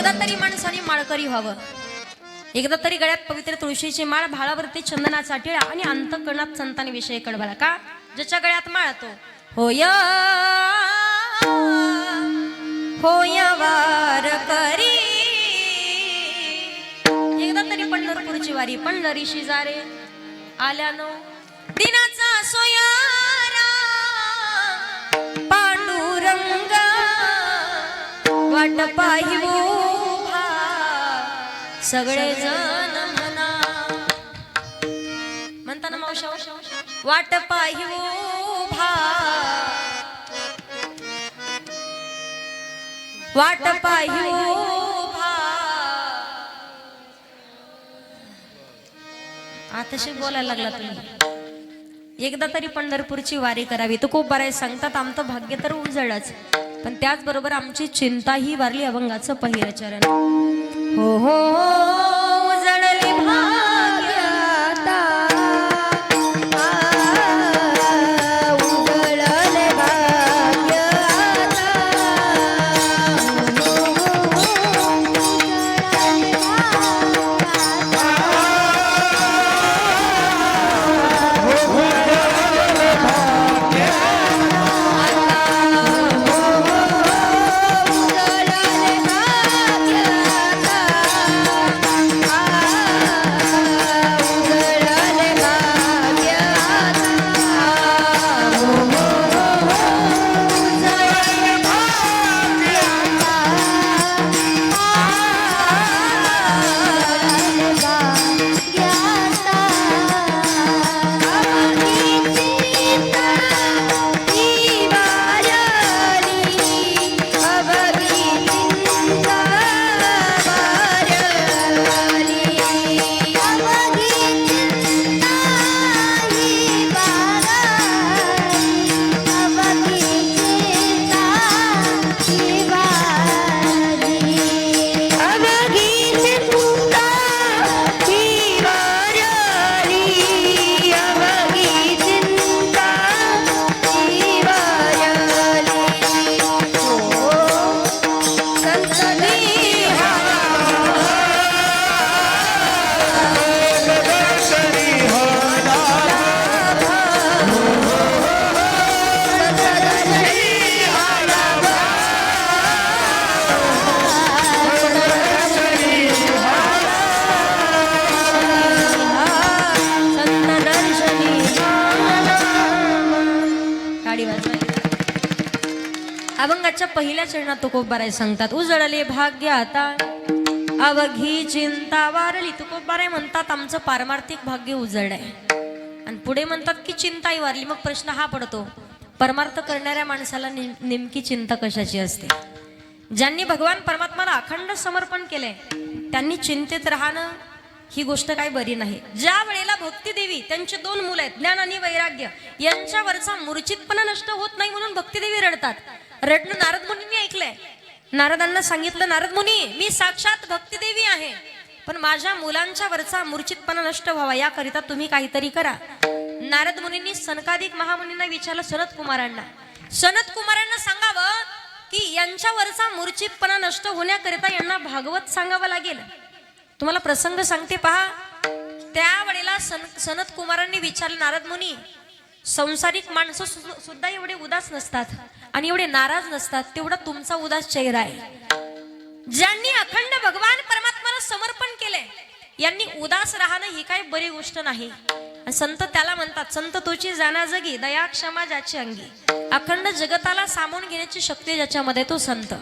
एकदा तरी माणसाने माळकरी व्हावं. एकदा तरी गळ्यात पवित्र तुळशीची माळ भाळावरती चंदनाचा टिळा आणि अंतकरणात संतांनी विषय कळवाला. का? ज्याच्या गळ्यात माळ तो. होय होय वार करी. एकदा तरी पंढरपूरची वारी पंढरी शिजारे आल्यानो दिनाचा सोयारा पांडुरंग वाट पाहि सगळे जण म्हणा. म्हणताना मावशा वाट पाहि उभा. वाट पाहि उभा. आताशी बोलायला लागला तुम्ही. एकदा तरी पंढरपूरची वारी करावी. तो खूप बरं आहे सांगतात आमचं भाग्य तर उजळच. पण त्याचबरोबर आमची चिंता ही वारली अभंगाचं पहिलं चरण. हो गाडी वाजवायला अभंगाच्या पहिल्या चरणात तुकोबाराय सांगतात उजळले भाग्य आता. अवघी चिंता वारली. तुकोबाराय म्हणतात आमचं पारमार्थिक भाग्य उजळलंय. आणि पुढे म्हणतात की चिंताही वारली. मग प्रश्न हा पडतो परमार्थ करणाऱ्या माणसाला नेम- नेमकी चिंता कशाची असते? ज्यांनी भगवान परमात्माला अखंड समर्पण केलंय त्यांनी चिंतेत राहणं ही गोष्ट काही बरी नाही. ज्या वेळेला भक्ती देवी त्यांचे दोन मुलं आहेत ज्ञान आणि वैराग्य यांच्यावरचा मूर्छितपणा नष्ट होत नाही म्हणून भक्तिदेवी रडतात. रडणं नारद मुनींनी ऐकलंय. नारदांना सांगितलं नारद मुनी मी साक्षात भक्तिदेवी आहे. पण माझ्या मुलांच्या वरचा मूर्छितपणा नष्ट व्हावा याकरिता तुम्ही काहीतरी करा. नारद मुनींनी सनकाधिक महामुनींना विचारलं सनत कुमारांना. सनत कुमारांना सांगावं की यांच्यावरचा मूर्छितपणा नष्ट होण्याकरिता यांना भागवत सांगावं लागेल. तुम्हाला प्रसंग सांगते पहा. त्यावेळेला सन सनत कुमारांनी विचारलं नारद मुनी संसारिक माणसं सुद्धा एवढे उदास नसतात आणि एवढे नाराज नसतात तेवढा तुमचा उदास चेहरा आहे. ज्यांनी अखंड भगवान परमात्माला समर्पण केले यांनी उदास राहणं ही काही बरी गोष्ट नाही. संत त्याला म्हणतात संत तोची जाना जगी दया क्षमा ज्याची अंगी. अखंड जगताला सामावून घेण्याची शक्ती ज्याच्यामध्ये तो संत.